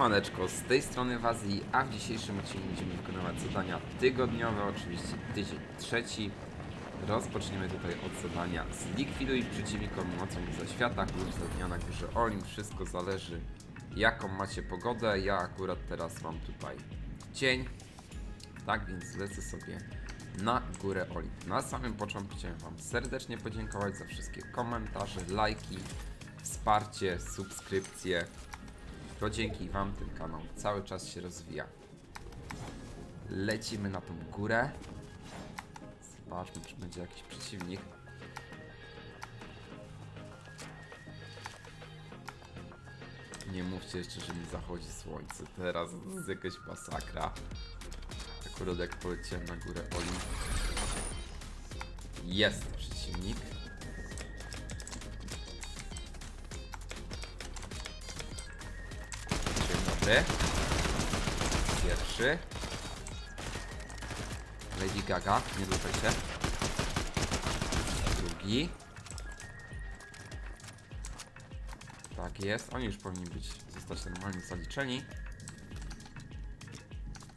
Siemaneczko, z tej strony Wazji, a w dzisiejszym odcinku będziemy wykonywać zadania tygodniowe, oczywiście tydzień trzeci. Rozpoczniemy tutaj od zadania zlikwiduj przeciwnikom mocą za świata lub za dnia na górze Olim. Wszystko zależy jaką macie pogodę. Ja akurat teraz mam tutaj dzień, tak więc lecę sobie na górę Olimp. Na samym początku chciałem Wam serdecznie podziękować za wszystkie komentarze, lajki, wsparcie, subskrypcje. To dzięki Wam ten kanał cały czas się rozwija. Lecimy na tą górę. Zobaczmy, czy będzie jakiś przeciwnik. Nie mówcie jeszcze, że mi zachodzi słońce. Teraz jest jakaś masakra. Akurat jak poleciałem na górę Oli. Jest przeciwnik. Pierwszy. Lady Gaga, nie ruszajcie. Drugi. Tak jest, oni już powinni być, zostać normalnie zaliczeni.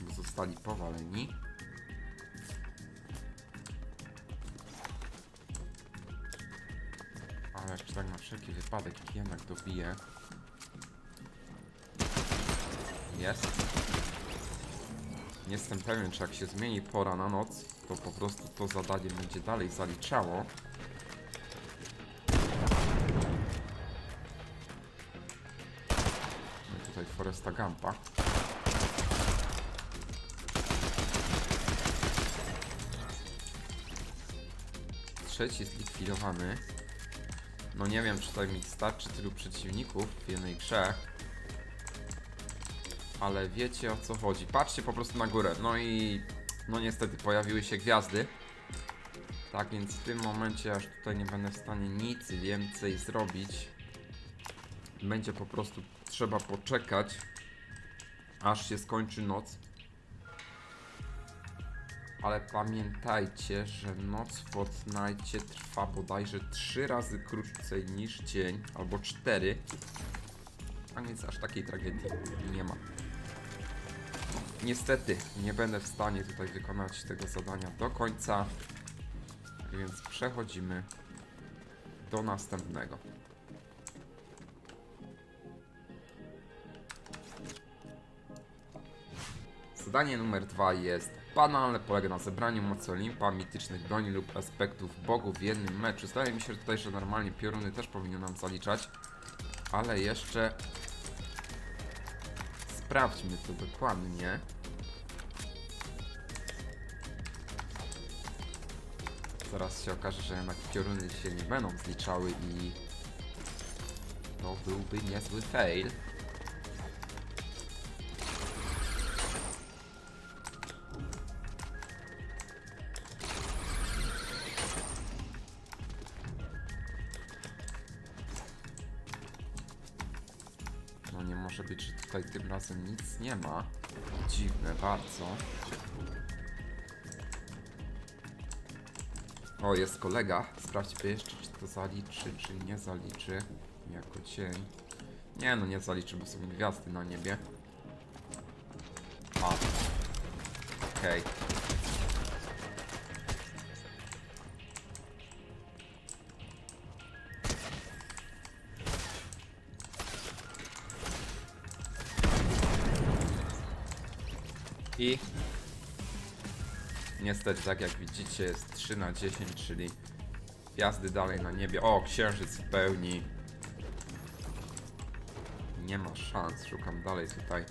Bo zostali powaleni. Ale jeszcze tak na wszelki wypadek jednak dobije. Jest. Nie jestem pewien, czy jak się zmieni pora na noc, to po prostu to zadanie będzie dalej zaliczało. No tutaj Foresta Gampa. Trzeci zlikwidowany. No nie wiem, czy tutaj mi starczy tylu przeciwników w jednej grze. Ale wiecie o co chodzi. Patrzcie po prostu na górę. No i no niestety pojawiły się gwiazdy. Tak więc w tym momencie aż tutaj nie będę w stanie nic więcej zrobić. Będzie po prostu trzeba poczekać aż się skończy noc. Ale pamiętajcie, że noc w Fortnite trwa bodajże 3 razy krócej niż dzień, albo 4. A więc aż takiej tragedii nie ma. Niestety nie będę w stanie tutaj wykonać tego zadania do końca, więc przechodzimy do następnego. Zadanie numer dwa jest banalne, polega na zebraniu mocy Olimpa, mitycznych broni lub aspektów bogów w jednym meczu. Zdaje mi się tutaj, że normalnie pioruny też powinno nam zaliczać, ale jeszcze sprawdźmy to dokładnie. Zaraz się okaże, że jednak pioruny się nie będą zliczały i to byłby niezły fail. Tutaj tym razem nic nie ma. Dziwne bardzo. O, jest kolega. Sprawdźmy jeszcze, czy to zaliczy, czy nie zaliczy. Jako cień. Nie no, nie zaliczy, bo są gwiazdy na niebie. A. Okej. I niestety, tak jak widzicie, jest 3 na 10, czyli gwiazdy dalej na niebie. O, księżyc w pełni. Nie ma szans, szukam dalej tutaj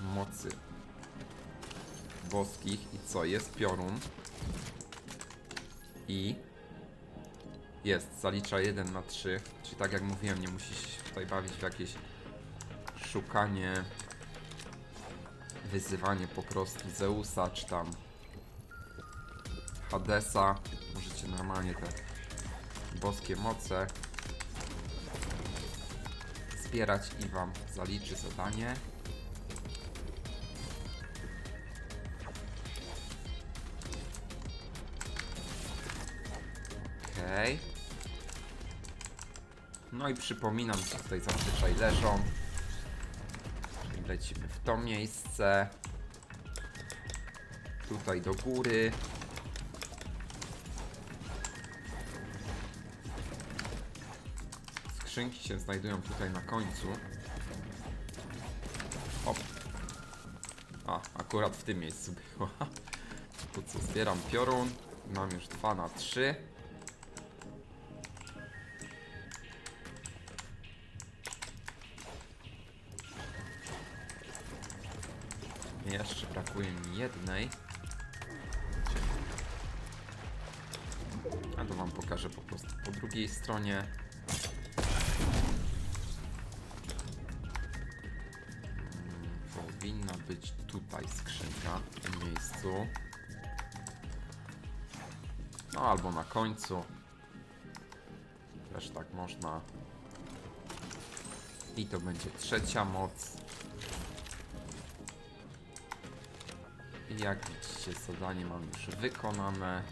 mocy boskich. I co? Jest piorun. I jest, zalicza 1 na 3. Czyli tak jak mówiłem, nie musisz tutaj bawić w jakieś szukanie wyzywanie po prostu Zeusa, czy tam Hadesa. Możecie normalnie te boskie moce zbierać i wam zaliczy zadanie. Okej. No i przypominam, co tutaj zazwyczaj leżą. Lecimy w to miejsce. Tutaj do góry. Skrzynki się znajdują tutaj na końcu. Hop. A, akurat w tym miejscu było. Tu co, zbieram piorun. Mam już 2 na 3. Jeszcze brakuje mi jednej. A to wam pokażę po prostu po drugiej stronie. Mm, Powinna być tutaj skrzynka w tym miejscu. No albo na końcu. Też tak można. I to będzie trzecia moc. Jak widzicie, zadanie mam już wykonane.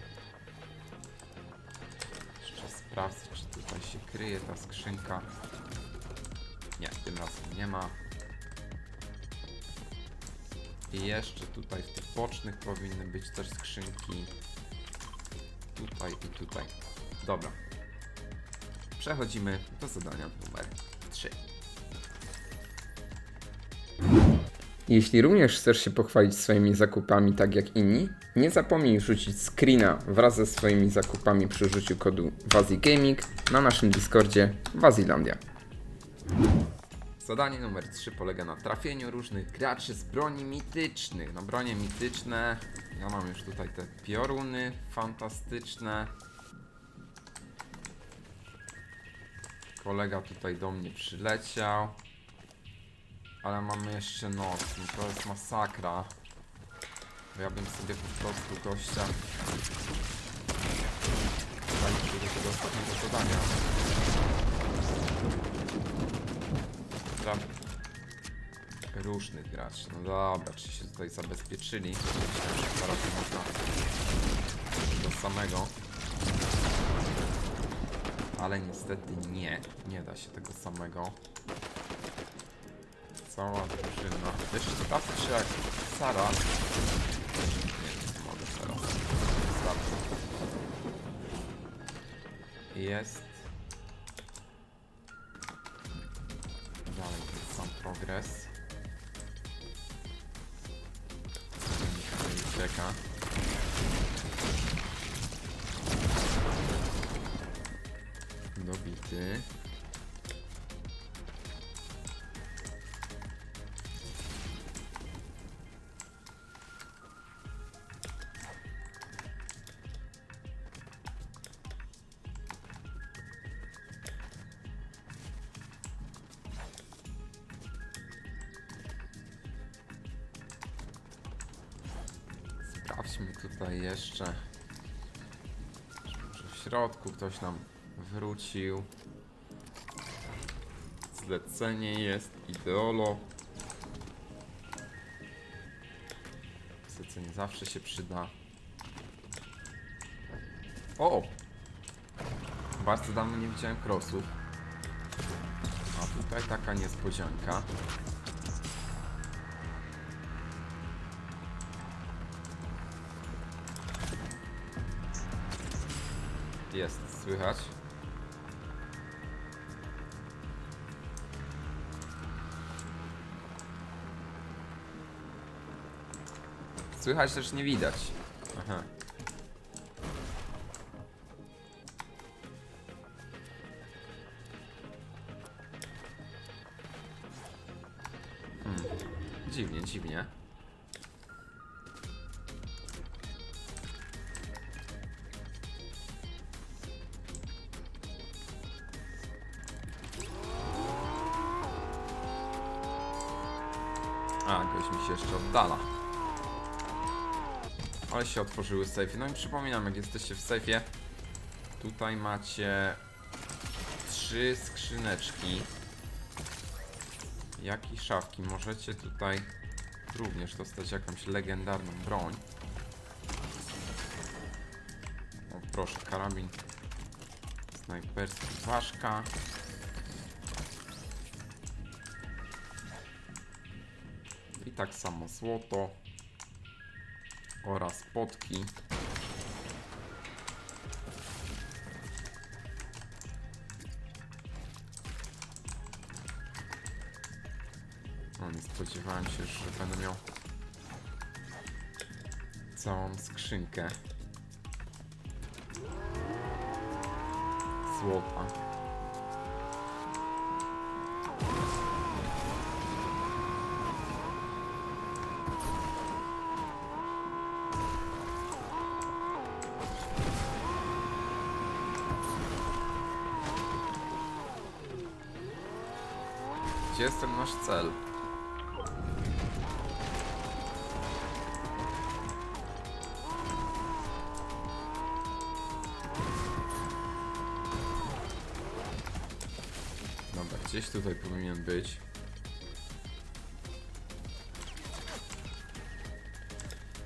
Jeszcze sprawdzę, czy tutaj się kryje ta skrzynka. Nie, tym razem nie ma. I jeszcze tutaj w tych bocznych powinny być też skrzynki. Tutaj i tutaj. Dobra. Przechodzimy do zadania numer 3. Jeśli również chcesz się pochwalić swoimi zakupami tak jak inni, nie zapomnij rzucić screena wraz ze swoimi zakupami przy użyciu kodu WaziGaming na naszym Discordzie Wazilandia. Zadanie numer 3 polega na trafieniu różnych graczy z broni mitycznych. No bronie mityczne, ja mam już tutaj te pioruny fantastyczne. Kolega tutaj do mnie przyleciał. Ale mamy jeszcze noc, no to jest masakra. Ja bym sobie po prostu gościa zaliczył do tego ostatniego zadania. Dobra. Różnych graczy. No dobra, czy się tutaj zabezpieczyli? Myślałem, że zaraz można do samego. Ale niestety nie. Nie da się tego samego. Cała drużyna. Jeszcze sprawdzę, czy jak Sara... Nie, mogę teraz. Wystarczy. Jest. Dalej jest sam progres. Ucieka. Dobity. Sprawdźmy tutaj jeszcze. Może w środku ktoś nam wrócił. Zlecenie jest ideolo. Zlecenie zawsze się przyda. O! Bardzo dawno nie widziałem crossów. A tutaj taka niespodzianka. Jest, słychać. Słychać też nie widać. Aha. Hmm. Dziwnie, dziwnie. się otworzyły sejfy. No i przypominam, jak jesteście w sejfie, tutaj macie trzy skrzyneczki. Jak i szafki. Możecie tutaj również dostać jakąś legendarną broń. O proszę, karabin snajperski, ważka. I tak samo złoto oraz potki. No nie spodziewałem się, że będę miał całą skrzynkę złota. Gdzieś tutaj powinien być.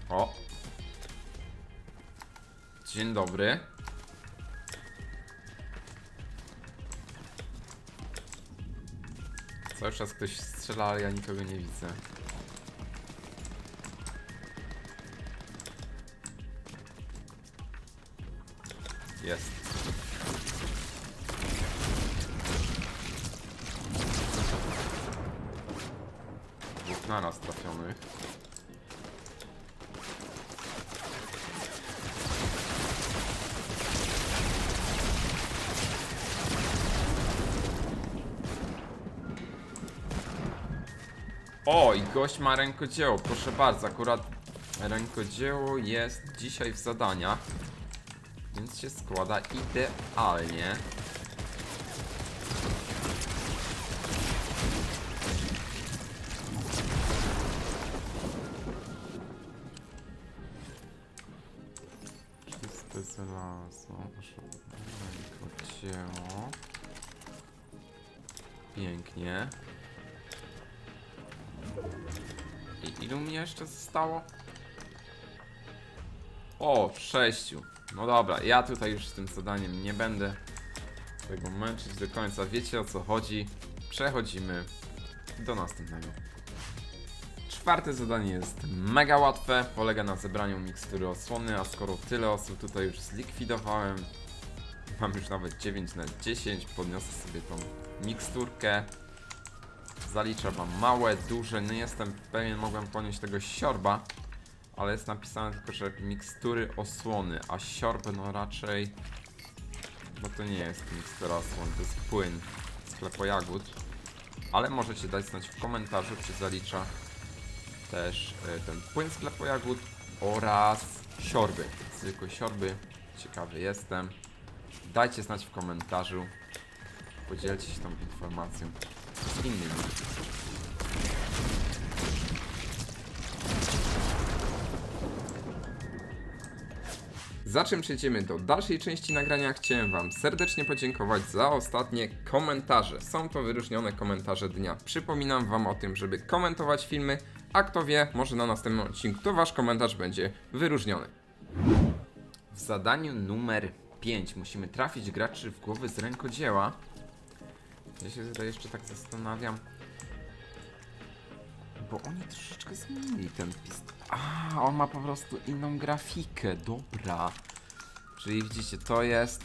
O! Dzień dobry. Cały czas ktoś strzela, ale ja nikogo nie widzę. Jest. Naraz trafionych. O, i gość ma rękodzieło, proszę bardzo, akurat rękodzieło jest dzisiaj w zadaniach, więc się składa idealnie. I ilu mi jeszcze zostało? O, sześciu. No dobra, ja tutaj już z tym zadaniem nie będę tego męczyć do końca. Wiecie o co chodzi. Przechodzimy do następnego. Czwarte zadanie jest mega łatwe. Polega na zebraniu mikstury osłony, a skoro tyle osób tutaj już zlikwidowałem, mam już nawet 9 na 10, podniosę sobie tą miksturkę. Zalicza wam małe, duże, nie jestem pewien, mogłem ponieść tego siorba, ale jest napisane tylko, że mikstury osłony, a siorb no raczej, no to nie jest mikstura osłony, to jest płyn sklepo jagód, ale możecie dać znać w komentarzu, czy zalicza też e, ten płyn sklepo jagód oraz siorby, zwykłe siorby, ciekawy jestem, dajcie znać w komentarzu, podzielcie się tą informacją z innymi. Za czym przejdziemy do dalszej części nagrania, chciałem Wam serdecznie podziękować za ostatnie komentarze. Są to wyróżnione komentarze dnia. Przypominam Wam o tym, żeby komentować filmy, a kto wie, może na następnym odcinku to Wasz komentarz będzie wyróżniony. W zadaniu numer 5 musimy trafić graczy w głowy z rękodzieła. Ja się jeszcze tak zastanawiam. Bo oni troszeczkę zmienili ten pist. A, on ma po prostu inną grafikę, dobra. Czyli widzicie, to jest.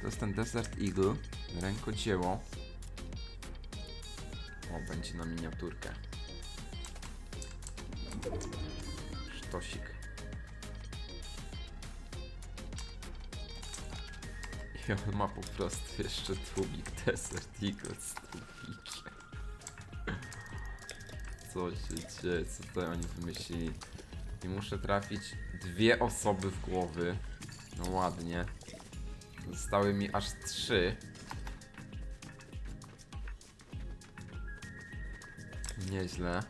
To jest ten Desert Eagle, rękodzieło. O, będzie na miniaturkę. Sztosik. On ma po prostu jeszcze tłumik Desert Eagle z tłumikiem. Co się dzieje? Co tutaj oni wymyślili? I muszę trafić dwie osoby w głowy. No ładnie. Zostały mi aż trzy. Nieźle.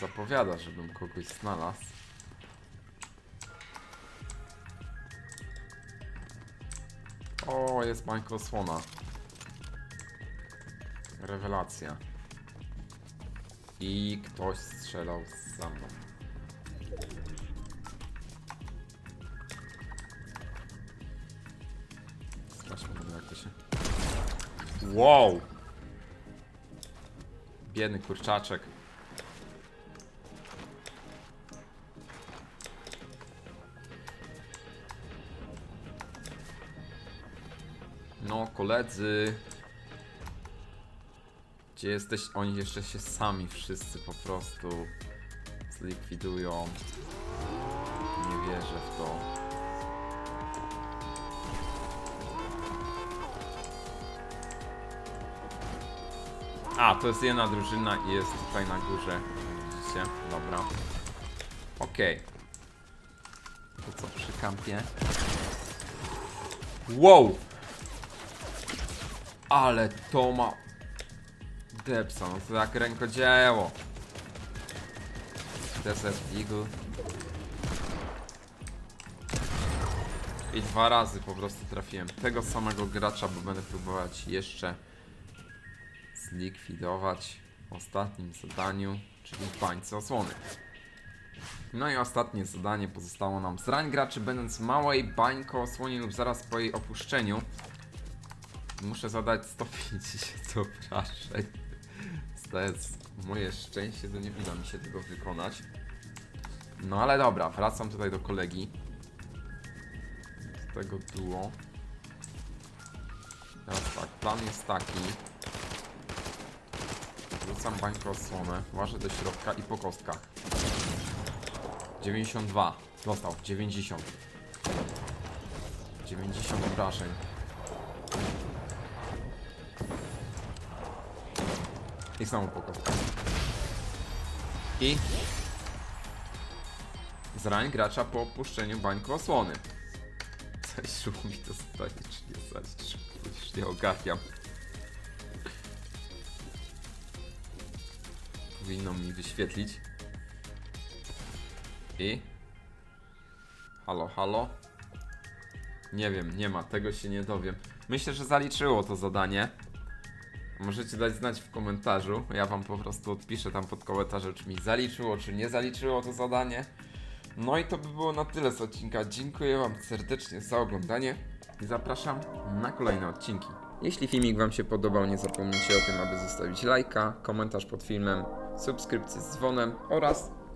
Zapowiada, żebym kogoś znalazł. O, jest bańka osłona. Rewelacja. I ktoś strzelał za mną. Jak to się... Wow! Biedny kurczaczek. Koledzy. Gdzie jesteś? Oni jeszcze się sami wszyscy po prostu zlikwidują. Nie wierzę w to. A, to jest jedna drużyna i jest tutaj na górze. Widzicie? Dobra. Okej. To co przy kampie? Wow! Ale to ma... Depsa, no to jak rękodzieło. Desert Eagle. I dwa razy po prostu trafiłem tego samego gracza, bo będę próbować jeszcze zlikwidować w ostatnim zadaniu, czyli w bańce osłony. No i ostatnie zadanie pozostało nam zrań graczy, będąc małej bańko osłonie lub zaraz po jej opuszczeniu. Muszę zadać 150 obrażeń. To jest moje szczęście, że nie uda mi się tego wykonać. No ale dobra, wracam tutaj do kolegi. Do tego duo. Teraz tak, plan jest taki. Rzucam bańkę osłonę, łażę do środka i po kostkach. 92. Dostał. 90. 90 obrażeń. I znowu po kostkach. I... Zrań gracza po opuszczeniu bańki osłony. Coś mi to stanie, czy nie zaliczył? Już nie ogarniam. Powinno mi wyświetlić. I... Halo, halo? Nie wiem, nie ma, tego się nie dowiem. Myślę, że zaliczyło to zadanie. Możecie dać znać w komentarzu. Ja wam po prostu odpiszę tam pod komentarzem, czy mi zaliczyło, czy nie zaliczyło to zadanie. No i to by było na tyle z odcinka. Dziękuję wam serdecznie za oglądanie i zapraszam na kolejne odcinki. Jeśli filmik Wam się podobał, nie zapomnijcie o tym, aby zostawić lajka, komentarz pod filmem, subskrypcję z dzwonem oraz